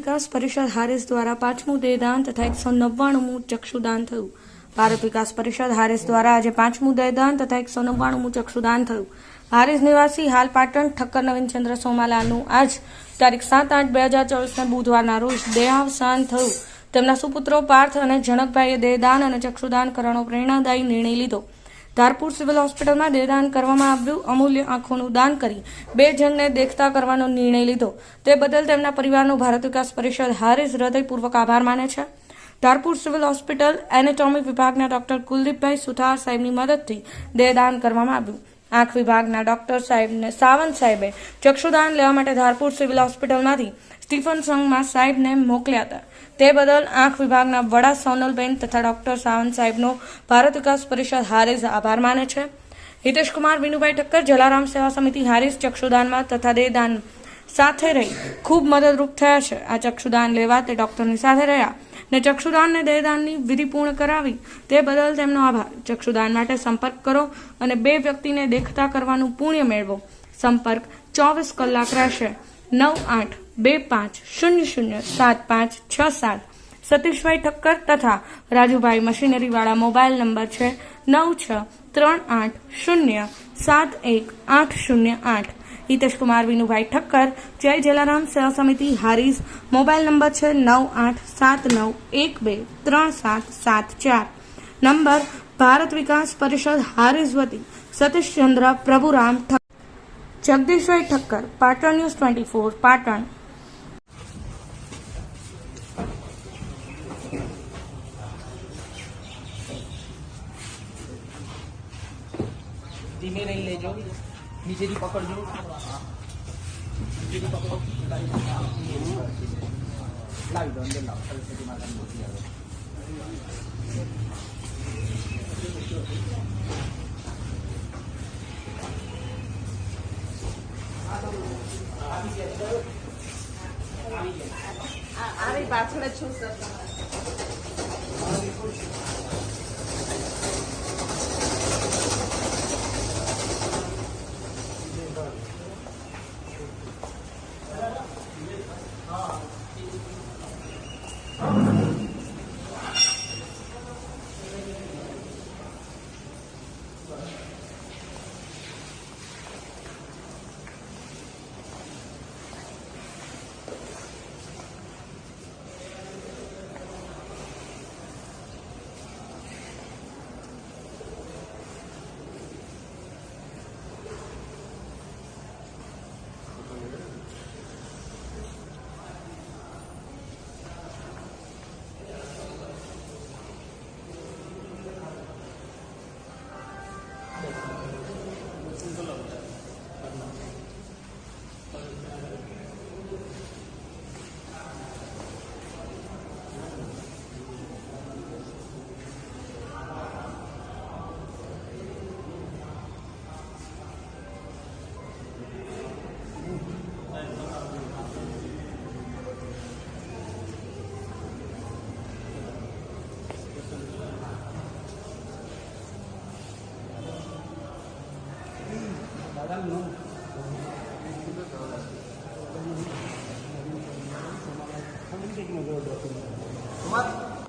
વિકાસ પરિષદ હારીસ દ્વારા પાંચમું દેહદાન તથા એકસો નવ્વાણુંમું ચક્ષુદાન થયું. ભારત વિકાસ પરિષદ હારીસ દ્વારા આજે પાંચમું દેહદાન તથા એકસો નવ્વાણુંમું ચક્ષુદાન થયું. હારીસ નિવાસી હાલ પાટણ ઠક્કર નવીનચંદ્ર સોમાલાનું આજ તારીખ સાત આઠ બે હજાર ચોવીસના બુધવારના રોજ દેહાવસાન થયું. તેમના સુપુત્રો પાર્થ અને જનકભાઈએ દેહદાન અને ચક્ષુદાન કરવાનો પ્રેરણાદાયી નિર્ણય લીધો. ધારપુર સિવિલ હોસ્પિટલમાં દેહદાન કરવામાં આવ્યું. અમૂલ્ય આંખોનું દાન કરી બે જણને દેખતા કરવાનો નિર્ણય લીધો. તે બદલ તેમના પરિવારનો ભારત વિકાસ પરિષદ હારીસ હૃદયપૂર્વક આભાર માને છે. ધારપુર સિવિલ હોસ્પિટલ એનેટોમી વિભાગના ડોક્ટર કુલદીપભાઈ સુથાર સાહેબની મદદથી દેહદાન કરવામાં આવ્યું. આંખ વિભાગના ડોક્ટર સાહેબને, સાવંત સાહેબે ચક્ષુદાન લેવા માટે ધારપુર સિવિલ હોસ્પિટલમાંથી સ્ટીફન સંઘમાં સાહેબને મોકલ્યા હતા. તે બદલ આંખ વિભાગના વડા સોનલબેન તથા ડોક્ટર સાવંત સાહેબનો ભારત વિકાસ પરિષદ હારીસ આભાર માને છે. હિતેશ કુમાર વિનુભાઈ ઠક્કર, જલારામ સેવા સમિતિ હારીસ ચક્ષુદાનમાં તથા દેહદાન સાથે રહી ખૂબ મદદરૂપ થયા છે. આ ચક્ષુદાન લેવા તે ડોક્ટરની સાથે રહ્યા. ને ચક્ષુદાનને દેહદાનની વિધિ પૂર્ણ કરાવી, તે બદલ તેમનો આભાર. ચક્ષુદાન માટે સંપર્ક કરો અને બે વ્યક્તિને દેખતા કરવાનું પુણ્ય મેળવો. સંપર્ક ચોવીસ કલાક રહેશે. નવ આઠ બે પાંચ શૂન્ય શૂન્ય સાત પાંચ છ સાત. સતીશભાઈ ઠક્કર તથા રાજુભાઈ મશીનરીવાળા મોબાઈલ નંબર છે નવ છ ત્રણ આઠ શૂન્ય સાત એક આઠ શૂન્ય આઠ. હિતેશ કુમાર વિનુભાઈ ઠક્કર જય જલારામ સેવા સમિતિ હારીસ મોબાઈલ નંબર છે નવ આઠ સાત નવ એક બે ત્રણ સાત સાત ચાર નંબર ભારત વિકાસ પરિષદ હારીસ વતી Satishchandra Prabhuram Thakkar Jagdishbhai Thakkar Patan news twenty four Patan ધીમે રહી લેજો નીચેથી પકડજો નીચેથી પકડો લાવી દો અંદર લાવો સરસ્વતી માતાની મૂર્તિ આવે આવી પાછળ જ છું સર Amen. What?